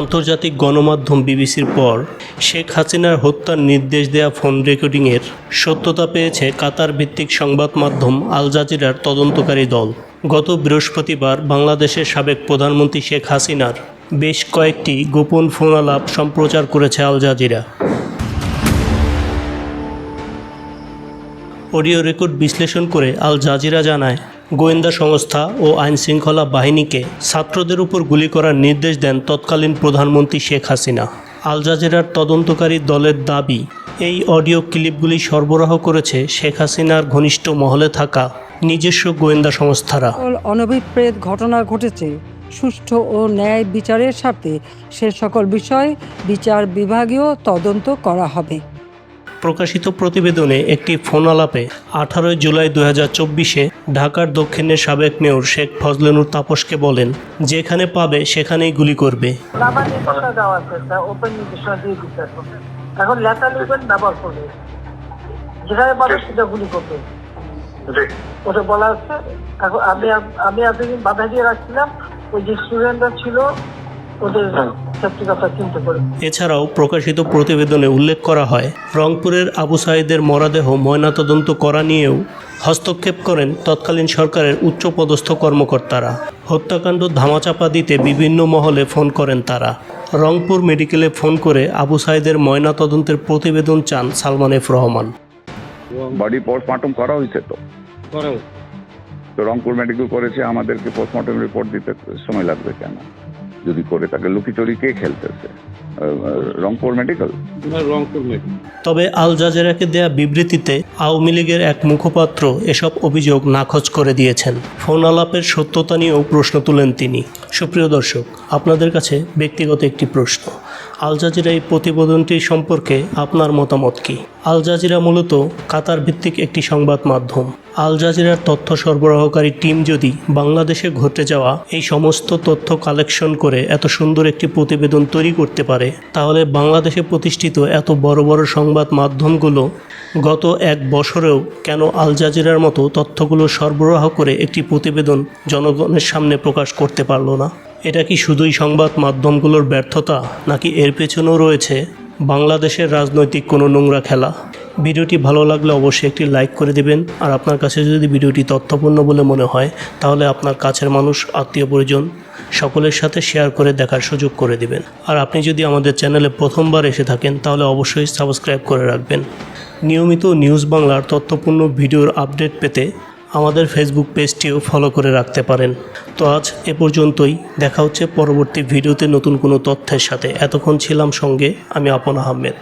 আন্তর্জাতিক গণমাধ্যম বিবিসির পর শেখ হাসিনার হত্যার নির্দেশ দেয়া ফোন রেকর্ডিংয়ের সত্যতা পেয়েছে কাতার ভিত্তিক সংবাদ মাধ্যম আল জাজিরার তদন্তকারী দল। গত বৃহস্পতিবার বাংলাদেশের সাবেক প্রধানমন্ত্রী শেখ হাসিনার বেশ কয়েকটি গোপন ফোনালাপ সম্প্রচার করেছে আল জাজিরা। অডিও রেকর্ড বিশ্লেষণ করে আল জাজিরা জানায়, গোয়েন্দা সংস্থা ও আইনশৃঙ্খলা বাহিনীকে ছাত্রদের উপর গুলি করার নির্দেশ দেন তৎকালীন প্রধানমন্ত্রী শেখ হাসিনা। আল জাজিরার তদন্তকারী দলের দাবি, এই অডিও ক্লিপগুলি সরবরাহ করেছে শেখ হাসিনার ঘনিষ্ঠ মহলে থাকা নিজস্ব গোয়েন্দা সংস্থারা। অনভিপ্রেত ঘটনা ঘটেছে। সুষ্ঠু ও ন্যায় বিচারের স্বার্থে সে সকল বিষয় বিচার বিভাগীয় তদন্ত করা হবে। প্রকাশিত প্রতিবেদনে একটি ফোন আলাপে আঠারোই জুলাই দু হাজার চব্বিশে ঢাকার দক্ষিণের সাবেক মেয়র শেখ ফজলেনুর তাপসকে বলেন যেখানে পাবে সেখানেই গুলি করবে। এখন এখন লেখা লিখবেন ব্যবহার করবে। যেখানে পাবে সেটা গুলি করবে। ওটা বলা আছে এখন আমি আমি এতদিন বাধা দিয়ে রাখছিলাম ওই যে স্টুডেন্টরা ছিল ওদের সেফটি কথা চিন্তা করে এছাড়াও প্রকাশিত প্রতিবেদনে উল্লেখ করা হয় রংপুরের আবু সাইদের মরাদেহ ময়নাতদন্ত করা নিয়েও হস্তক্ষেপ করেন তৎকালীন সরকারের উচ্চপদস্থ কর্মকর্তারা। হত্যাকাণ্ড ধামাচাপা দিতে বিভিন্ন মহলে ফোন করেন তারা। রংপুর মেডিকেলে ফোন করে আবু সাইদের ময়নাতদন্তের প্রতিবেদন চান Salman F Rahman. Body postmortem করা হয়েছে তো? তো রংপুর মেডিকেল করেছে আমাদেরকে পোস্টমর্টম রিপোর্ট দিতে সময় লাগবে কেন? যদি করে থাকে লুকিচুরি কে খেলতেছে? রংপুর মেডিকেল তবে আল জাজেরাকে দেয়া বিবৃতিতে আওয়ামী লীগের এক মুখপাত্র এসব অভিযোগ নাকচ করে দিয়েছেন। ফোন আলাপের সত্যতা নিয়েও প্রশ্ন তুলেন তিনি। সুপ্রিয় দর্শক আপনাদের কাছে ব্যক্তিগত একটি প্রশ্ন। আল জাজিরা এই প্রতিবেদনটি সম্পর্কে আপনার মতামত কি? আল জাজিরা মূলত কাতার ভিত্তিক একটি সংবাদ মাধ্যম। আল জাজিরার তথ্য সরবরাহকারী টিম যদি বাংলাদেশে ঘটে যাওয়া এই সমস্ত তথ্য কালেকশন করে এত সুন্দর একটি প্রতিবেদন তৈরি করতে পারে, তাহলে বাংলাদেশে প্রতিষ্ঠিত এত বড় বড় সংবাদ মাধ্যমগুলো গত এক বছরেও কেন আল জাজিরার মতো তথ্যগুলো সরবরাহ করে একটি প্রতিবেদন জনগণের সামনে প্রকাশ করতে পারল না? এটা কি শুধুই সংবাদ মাধ্যমগুলোর ব্যর্থতা, নাকি এর পেছনেও রয়েছে বাংলাদেশের রাজনৈতিক কোনো নোংরা খেলা? ভিডিওটি ভালো লাগলে অবশ্যই একটি লাইক করে দিবেন, আর আপনার কাছে যদি ভিডিওটি তথ্যপূর্ণ বলে মনে হয়, তাহলে আপনার কাছের মানুষ, আত্মীয় পরিজন, সকলের সাথে শেয়ার করে দেখার সুযোগ করে দিবেন। আর আপনি যদি আমাদের চ্যানেলে প্রথমবার এসে থাকেন, তাহলে অবশ্যই সাবস্ক্রাইব করে রাখবেন। নিয়মিত নিউজ বাংলার তথ্যপূর্ণ ভিডিওর আপডেট পেতে আমাদের ফেসবুক পেজটিও ফলো করে রাখতে পারেন। তো আজ এ পর্যন্তই। দেখা হচ্ছে পরবর্তী ভিডিওতে নতুন কোনো তথ্যের সাথে। এতক্ষণ ছিলাম সঙ্গে, আমি আপন আহমেদ।